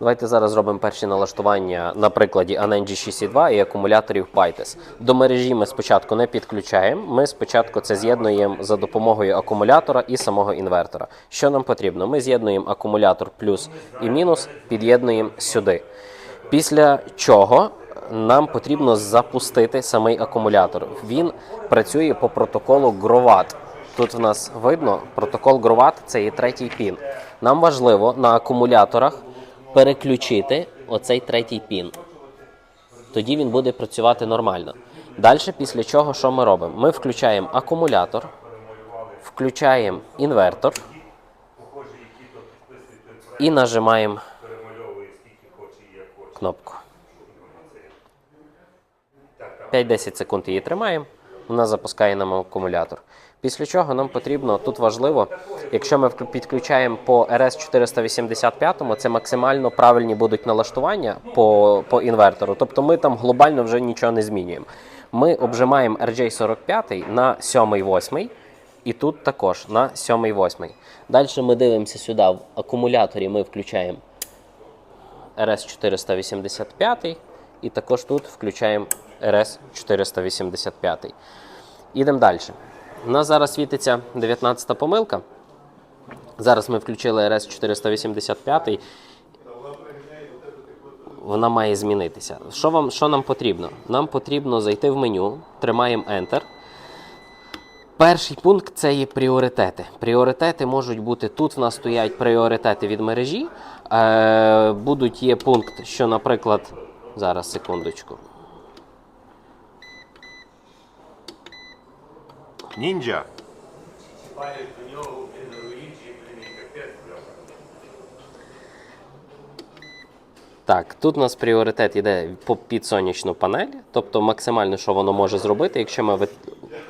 Давайте зараз зробимо перші налаштування на прикладі Anenji 6.2 і акумуляторів PyTest. До мережі ми спочатку не підключаємо. Ми спочатку це з'єднуємо за допомогою акумулятора і самого інвертора. Що нам потрібно? Ми з'єднуємо акумулятор плюс і мінус, під'єднуємо сюди. Після чого нам потрібно запустити самий акумулятор. Він працює по протоколу GROVAT. Тут в нас видно протокол GROVAT – це є третій пін. Нам важливо на акумуляторах переключити оцей третій пін. Тоді він буде працювати нормально. Далі, після чого, що ми робимо? Ми включаємо акумулятор, включаємо інвертор і нажимаємо кнопку. 5-10 секунд її тримаємо, вона запускає нам акумулятор. Після чого нам потрібно, тут важливо, якщо ми підключаємо по RS485, це максимально правильні будуть налаштування по, по інвертору. Тобто ми там глобально вже нічого не змінюємо. Ми обжимаємо RJ45 на 7-8 і тут також на 7-8. Далі ми дивимося сюди, в акумуляторі ми включаємо RS485 і також тут включаємо RS485. Ідемо далі. У нас зараз світиться 19-та помилка. Зараз ми включили RS485. Вона має змінитися. Що, вам, що нам потрібно? Нам потрібно зайти в меню, тримаємо Enter. Перший пункт це є пріоритети. Пріоритети можуть бути тут. В нас стоять пріоритети від мережі. Е, будуть є пункт, що, наприклад, зараз секундочку. Ніндзя. Так, тут у нас пріоритет йде під сонячну панель, тобто максимально, що воно може зробити. Якщо ми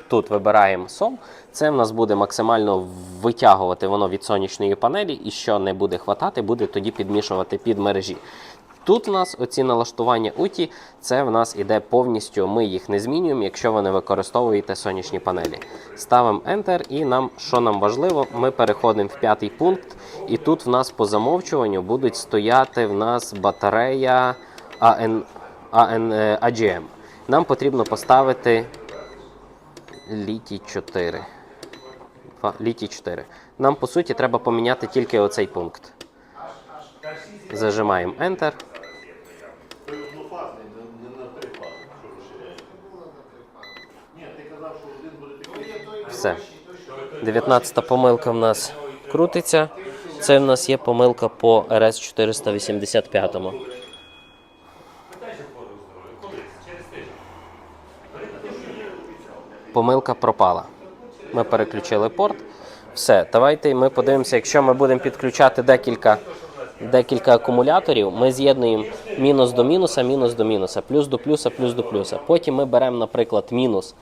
тут вибираємо сом, це в нас буде максимально витягувати воно від сонячної панелі, і що не буде хватати, буде тоді підмішувати під мережі. Тут у нас оці налаштування UTI, це в нас іде повністю, ми їх не змінюємо, якщо ви не використовуєте сонячні панелі. Ставимо Enter і нам, що нам важливо, ми переходимо в п'ятий пункт. І тут в нас по замовчуванню будуть стояти в нас батарея AN, AN, AGM. Нам потрібно поставити літій 4. Фа- Літій 4. Нам по суті треба поміняти тільки оцей пункт. Зажимаємо Enter. Той однофазний, не, не на три фази, що розширяє. Ні, ти казав, що один буде такий. Все. 19-та помилка в нас крутиться. Це в нас є помилка по RS 485. Помилка пропала. Ми переключили порт. Все, давайте ми подивимося, якщо ми будемо підключати декілька, декілька акумуляторів, ми з'єднуємо мінус до мінуса, мінус до мінуса, плюс до плюса, плюс до плюса. Потім ми беремо, наприклад, мінус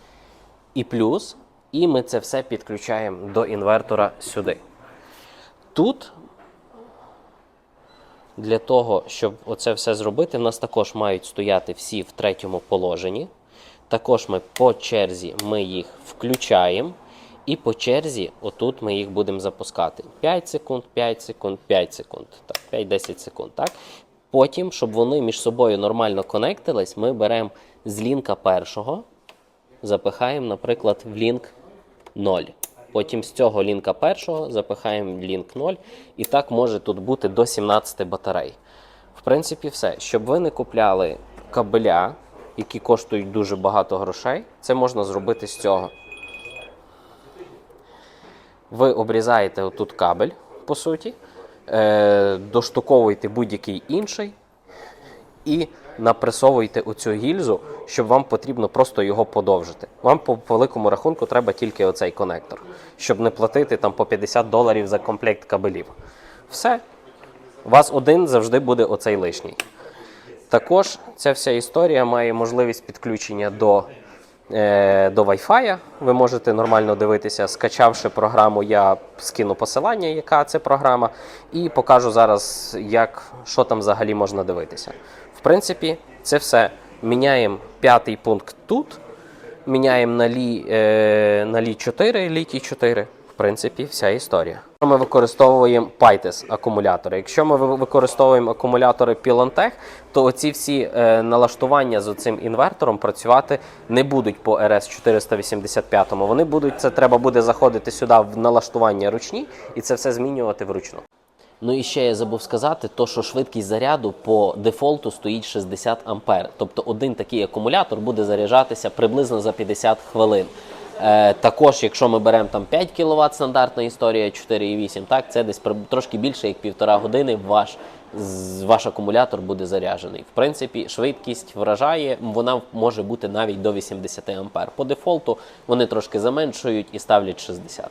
і плюс, і ми це все підключаємо до інвертора сюди. Тут для того, щоб оце все зробити, в нас також мають стояти всі в третьому положенні. Також ми по черзі ми їх включаємо. І по черзі, отут ми їх будемо запускати. 5 секунд, 5 секунд, 5 секунд. Так, 5-10 секунд. Так? Потім, щоб вони між собою нормально конектились, ми беремо з лінка першого, запихаємо, наприклад, в лінк 0. Потім з цього лінка першого запихаємо в лінк 0. І так може тут бути до 17 батарей. В принципі, все. Щоб ви не купляли кабеля, які коштують дуже багато грошей, це можна зробити з цього. Ви обрізаєте отут кабель, по суті, е, доштуковуєте будь-який інший і напресовуєте оцю гільзу, щоб вам потрібно просто його подовжити. Вам по великому рахунку треба тільки оцей конектор, щоб не платити там по 50 доларів за комплект кабелів. Все. У вас один завжди буде оцей лишній. Також ця вся історія має можливість підключення до, е, до Wi-Fi. Ви можете нормально дивитися, скачавши програму, я скину посилання, яка це програма, і покажу зараз, як, що там взагалі можна дивитися. Принципі, це все. Міняємо п'ятий пункт тут, міняємо на лі, е, на лі 4, літій 4. В принципі, вся історія. Ми використовуємо PyTest акумулятори. Якщо ми ви- використовуємо акумулятори Pilantech, то оці всі е, налаштування з цим інвертором працювати не будуть по RS 485. Вони будуть, це треба буде заходити сюди в налаштування ручні і це все змінювати вручну. Ну і ще я забув сказати, то що швидкість заряду по дефолту стоїть 60 ампер. Тобто один такий акумулятор буде заряджатися приблизно за 50 хвилин. Е, також, якщо ми беремо там 5 кВт стандартна історія 4,8, так це десь трошки більше як півтора години ваш, ваш акумулятор буде заряджений. В принципі, швидкість вражає, вона може бути навіть до 80 ампер. По дефолту вони трошки заменшують і ставлять 60.